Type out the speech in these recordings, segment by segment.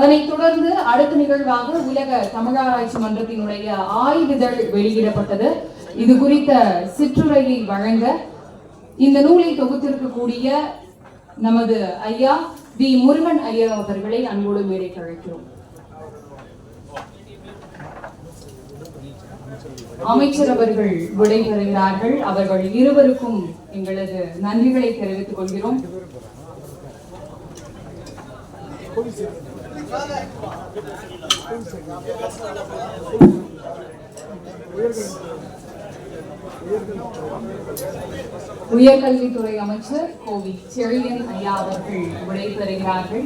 அதனைத் தொடர்ந்து அடுத்த நிகழ்வாக உலக தமிழாராய்ச்சி மன்றத்தினுடைய ஆய்விதழ் வெளியிடப்பட்டது. இது குறித்த சிற்றுரையை வழங்க இந்த நூலை தொகுத்திருக்கக்கூடிய நமது ஐயா வி முருகன் ஐயர் அவர்களை அன்போடு மேடைக்கு அழைக்கிறோம். அமைச்சர் அவர்கள் விடைபெறுகிறார்கள். அவர்கள் இருவருக்கும் எங்களது நன்றிகளை தெரிவித்துக் கொள்கிறோம். உயர்கல்வித்துறை அமைச்சர் கோவி செழியன் ஐயா அவர்கள் விடைபெறுகிறார்கள்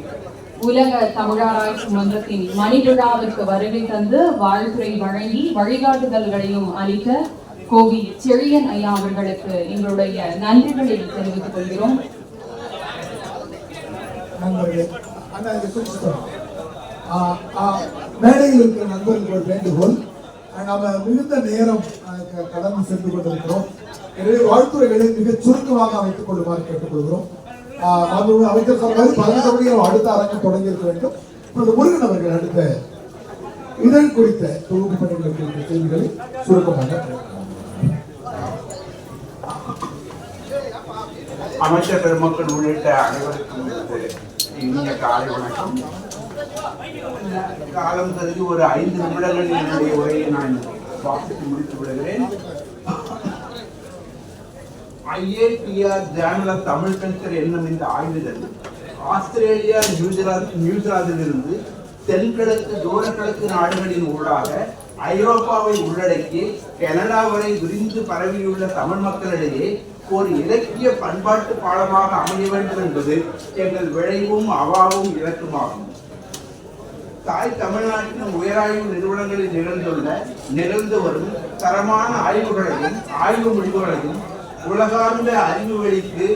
உலக தமிழாராய்ச்சி மன்றத்தின் மணிவிழாவிற்கு வருகை தந்து வாழ்த்துறை வழங்கி வழிகாட்டுதல்களையும் அளித்த கோவி செழியன் ஐயா அவர்களுக்கு எங்களுடைய நன்றிகளை தெரிவித்துக் கொள்கிறோம். மேடையில் இருக்கிற நண்பர்கள் வேண்டுகோள். ஆ, மிகுந்த நேரம் கடந்து சென்று கொண்டிருக்கிறோம். எனவே வாழ்த்துறைகளை மிக சுருக்கமாக அமைத்துக் கொள்ளுமாறு கேட்டுக்கொள்கிறோம். ஆ, அமைச்சர் சொன்னது பதினெட்டு மணிக்கு அடுத்த அரங்கம் தொடங்கி இருக்க வேண்டும். இப்பொழுது முருகன் அவர்கள் அடுத்த இதழ் குறித்த தொகுப்பு பணிகள் செய்திகளை சுருக்கமாக அமைச்சர் பெருமக்கள் உள்ளிட்ட அனைவருக்கும் இனிய காலை வணக்கம். காலம் கருதி ஒரு ஐந்து நிமிடங்கள் என்னுடைய உரையை நான் வாசித்து முடித்து விடுகிறேன். IATR journal of Tamil culture என்னும் இந்த ஆய்வுகள் ஆஸ்திரேலியா நியூசிலாந்து நியூசிலாந்திலிருந்து தென்கிழக்கு தூரக்கிழக்கு நாடுகளின் ஊடாக ஐரோப்பாவை உள்ளடக்கி கனடா வரை விரிந்து பரவியுள்ள தமிழ் மக்களிடையே ஒரு இலக்கிய பண்பாட்டு பாடமாக அமைய வேண்டும் என்பது எங்கள் விளைவும் அவாவும் இலக்குமாகும். தாய் தமிழ்நாட்டின் உயராய்வு நிறுவனங்களில் நிகழ்ந்துள்ள நிகழ்ந்து வரும் தரமான ஆய்வுகளையும் ஆய்வு முடிவுகளையும் உலகார்ந்த அறிவு வெளிக்கு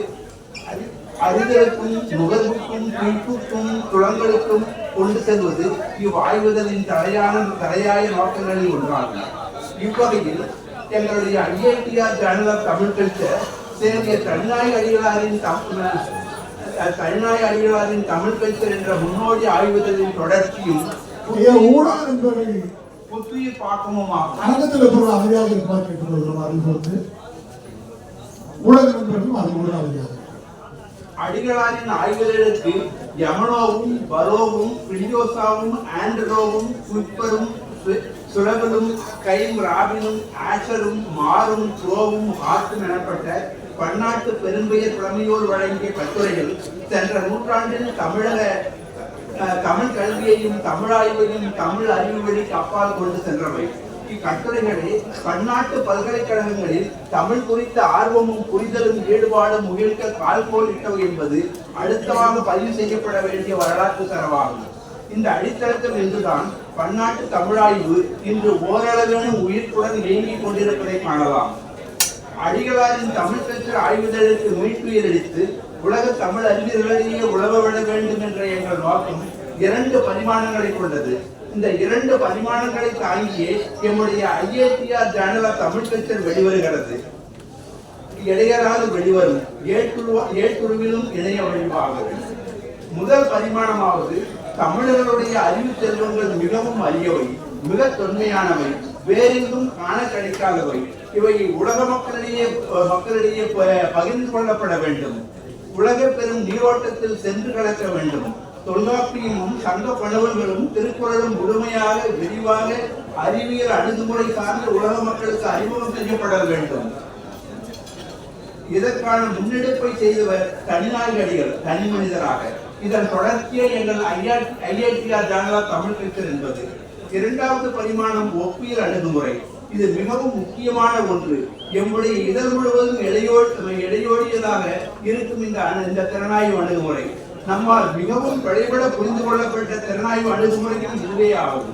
அறிதலுக்கும் நுகர்வுக்கும் மீட்புக்கும் துளங்களுக்கும் கொண்டு செல்வது இவ்வாய்வுதலின் தலையான தலையாய நோக்கங்களில் ஒன்றாகும். இவ்வகையில் எங்களுடைய IITR journal of Tamil culture சேவிய தன்னாய் அடிகளாரின் தனிநாய் அடிகளாரின் தமிழ் கல்ச்சர் என்ற முன்னோடி ஆய்வுதலின் தொடர்ச்சியும் ஐயா, ஊடக நண்பர்கள் புத்துயிர் பாக்கமும் ஆகும் அரங்கத்தில் இருப்பவர்கள் அமைதியாக இருக்குமாறு கேட்டுக்கொள்கிறோம் அறிவுறுத்து ஊடக நண்பர்களும் அது கூட அமைதியாக அடிகளாரின் ஆய்வுகளுக்கு யமனோவும் பரோவும் பிரியோசாவும் ஆண்ட்ரோவும் குப்பரும் சுலபலும் கைம் ராபினும் ஆஷரும் மாரும் த்ரோவும் ஹார்ட்டும் எனப்பட்ட பன்னாட்டு பெரும்பெயர் புலமையோர் வழங்கிய கட்டுரைகள் சென்ற நூற்றாண்டில் தமிழக அஹ், தமிழ் கல்வியையும் தமிழாய்வையும் தமிழ் அறிவு வழிக்கு அப்பால் கொண்டு சென்றவை. இக்கட்டுரைகளே பன்னாட்டு பல்கலைக்கழகங்களில் தமிழ் குறித்த ஆர்வமும் புரிதலும் ஈடுபாடும் முகிழ்க்க கால்கோல் இட்டவை என்பது அடுத்தமாக பதிவு செய்யப்பட வேண்டிய வரலாற்று தரவாகும் இந்த அடித்தளத்தில் இருந்துதான் பன்னாட்டு தமிழாய்வு இன்று ஓரளவிலும் உயிர்ப்புடன் இயங்கிக் கொண்டிருப்பதை காணலாம். அடிகளாரின் தமிழ் பெற்ற ஆய்வுதலுக்கு மீட்புயிர் அளித்து உலக தமிழ் அறிஞர்களிடையே உழவ விட வேண்டும் என்ற எங்கள் நோக்கம் இரண்டு பரிமாணங்களை கொண்டது. இந்த இரண்டு பரிமாணங்களை தாங்கியே எம்முடைய ஐஏடிஆர் ஜேர்னல் தமிழ் கல்ச்சர் வெளிவருகிறது. இடையராது வெளிவரும் ஏற்றுருவ ஏற்றுருவிலும் இணைய வழிவாகும் முதல் பரிமாணமாவது தமிழர்களுடைய அறிவு செல்வங்கள் மிகவும் அரியவை மிக தொன்மையானவை வேறெங்கும் காண கிடைக்காதவை. இவை உலக மக்களிடையே மக்களிடையே பகிர்ந்து கொள்ளப்பட வேண்டும். உலக பெரும் நீரோட்டத்தில் சென்று கலக்க வேண்டும். தொல்காப்பியமும் சங்க பணவர்களும் திருக்குறளும் முழுமையாக விரிவாக அறிவியல் அணுகுமுறை சார்ந்த உலக மக்களுக்கு அறிமுகம் செய்யப்பட வேண்டும். இதற்கான முன்னெடுப்பை செய்தவர் தனிநாயகடிகள் தனி மனிதராக. இதன் தொடர்ச்சியை எங்கள் ஐஐடிஆர் ஜானலா தமிழ் கல்ச்சர் என்பது. இரண்டாவது பரிமாணம் ஒப்பியல் அணுகுமுறை. இது மிகவும் முக்கியமான ஒன்று. எம்முடைய இதழ் முழுவதும் இடையோ இடையோடியதாக இருக்கும் இந்த இந்த திறனாய்வு அணுகுமுறை. நம்மால் மிகவும் வழிபட புரிந்து கொள்ளப்பட்ட திறனாய்வு அணுகுமுறையும் இதுவே ஆகும்.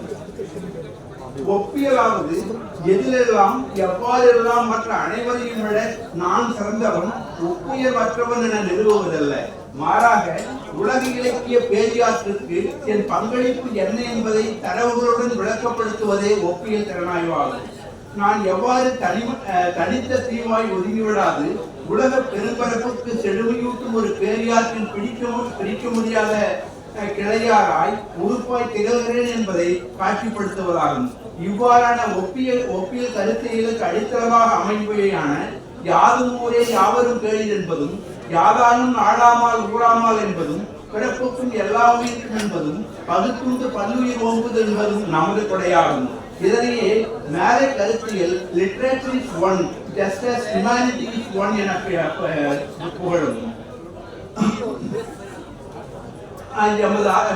ஒப்பியலாவது எதிலெல்லாம் எவ்வாறெல்லாம் மற்ற அனைவரையும் விட நான் சிறந்தவன் ஒப்பியல் மற்றவன் என நிறுவுவதல்ல. மாறாக உலக இலக்கிய பேரியாற்றிற்கு என் பங்களிப்பு என்ன என்பதை தரவுகளுடன் விளக்கப்படுத்துவதே ஒப்பியல் திறனாய்வாகும். நான் எவ்வாறு தனி அஹ், தனித்த தீவாய் ஒதுங்கிவிடாது உலக பெரும்பரப்புக்கு செழுமையூட்டும் ஒரு பேரியாற்றின் பிடிக்க முடியாத கிளையாராய் உறுப்பாய் திகழ்கிறேன் என்பதை காட்சிப்படுத்துவதாகும். இவ்வாறான ஒப்பியல் ஒப்பியல் கருத்தியலுக்கு அடித்தளமாக அமைப்பவையான யாதும் ஊரே யாவரும் கேளீர் என்பதும் யாதானும் நாடாமால் ஊராமால் என்பதும் பிறப்புக்கும் எல்லா உயிர்க்கும் என்பதும் பகுத்துண்டு பல்லுயிர் ஓம்புது என்பதும் நமது கொடையாகும். இதனையே மேலே கருத்தியல் literature is one just as humanity is one என புகழும். எமது ஆ-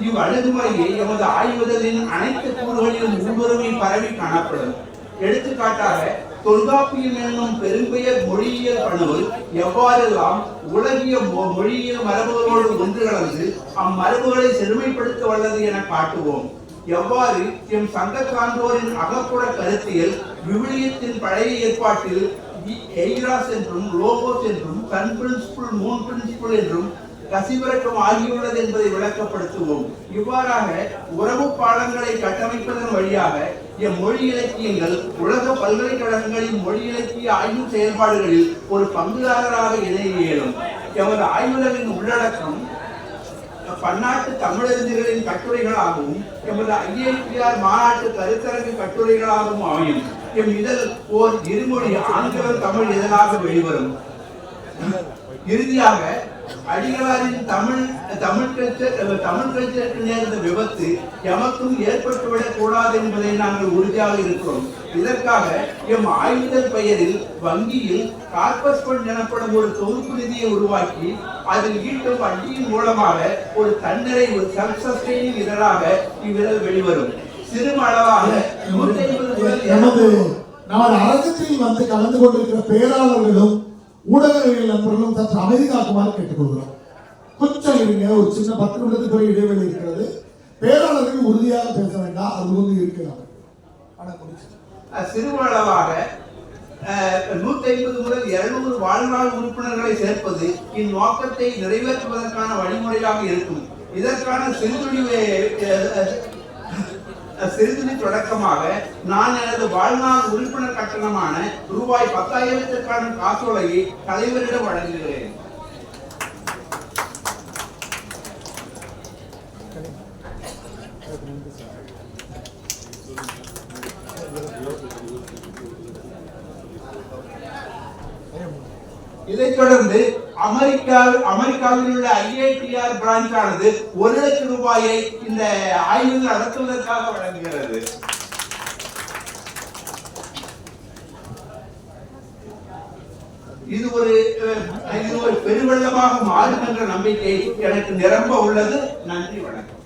இவ் எமது ஆய்வுதலின் அனைத்து கூறுகளிலும் உள்வருமை பரவி காணப்படும். எடுத்துக்காட்டாக தொல்காப்பியம் என்னும் பெரும்பெயர் மொழியியல் பணுவல் எவ்வாறெல்லாம் உலகிய மொ- மொழியியல் மரபுகளோடு ஒன்று கலந்து அம்மரபுகளை செழுமைப்படுத்த வல்லது என காட்டுவோம். எவ்வாறு எம் சங்க சான்றோரின் அகப்புற கருத்தியல் விவிலியத்தின் பழைய ஏற்பாட்டில் எய்ராஸ் என்றும் லோகோஸ் என்றும் சன் பிரின்சிபிள் மூன் பிரின்சிபிள் என்றும் கசிவிறக்கம் ஆகியுள்ளது என்பதை விளக்கப்படுத்துவோம். இவ்வாறாக உறவு பாலங்களை கட்டமைப்பதன் வழியாக எம் மொழி இலக்கியங்கள் உலக பல்கலைக்கழகங்களின் மொழி இலக்கிய ஆய்வு செயல்பாடுகளில் ஒரு பங்குதாரராக இணைய இயலும். எமது ஆய்வுகளின் உள்ளடக்கம் பன்னாட்டு தமிழறிஞர்களின் கட்டுரைகளாகவும் எமது ஐஏபிஆர் மாநாட்டு கருத்தரங்கு கட்டுரைகளாகவும் அமையும். எம் இதழ் ஓர் இருமொழி ஆங்கிலம் தமிழ் இதழாக வெளிவரும். இறுதியாக அடிகளாரின் தமிழ் தமிழ் கல்ச்சர் தமிழ் கல்ச்சருக்கு நேர்ந்த விபத்து எமக்கும் ஏற்பட்டுவிடக் கூடாது என்பதை நாங்கள் உறுதியாக இருக்கிறோம். இதற்காக எம் ஆயுதல் பெயரில் வங்கியில் கார்பஸ் ஃபண்ட் எனப்படும் ஒரு தொகுப்பு நிதியை உருவாக்கி அதில் ஈட்டும் வட்டியின் மூலமாக ஒரு தன்னரை ஒரு செல்ஃப் சஸ்டைனிங் இதழாக இவ்விதழ் வெளிவரும். சிறும அளவாக நூற்றி ஐம்பது நமது நமது அரங்கத்தில் வந்து கலந்து கொண்டிருக்கிற பேராளர்களும் ஊடகவியல் நண்பர்களும் சற்று அமைதி காக்குமாறு கேட்டுக்கொள்கிறோம். கொஞ்சம் இருங்க ஒரு சின்ன பத்து நிமிடத்துக்கு இடைவெளி இருக்கிறது. பேராளர்கள் உறுதியாக பேச வேண்டாம் அது வந்து இருக்கலாம். சிறுவளவாக நூத்தி ஐம்பது முதல் இருநூறு வாழ்நாள் உறுப்பினர்களை சேர்ப்பது இந்நோக்கத்தை நிறைவேற்றுவதற்கான வழிமுறையாக இருக்கும். இதற்கான சிறுதுளி சிறுதுளி தொடக்கமாக நான் எனது வாழ்நாள் உறுப்பினர் கட்டணமான ரூபாய் பத்தாயிரத்திற்கான காசோலையை தலைவரிடம் வழங்குகிறேன். இதைத் தொடர்ந்து அமெரிக்கா அமெரிக்காவில் உள்ள ஐஐடிஆர் பிரான்ச் ஆனது ஒரு லட்சம் ரூபாயை இந்த ஆய்வு நடத்துவதற்காக வழங்குகிறது. இது ஒரு இது ஒரு பெருவெள்ளமாக மாறும் என்ற நம்பிக்கை எனக்கு நிரம்ப உள்ளது. நன்றி வணக்கம்.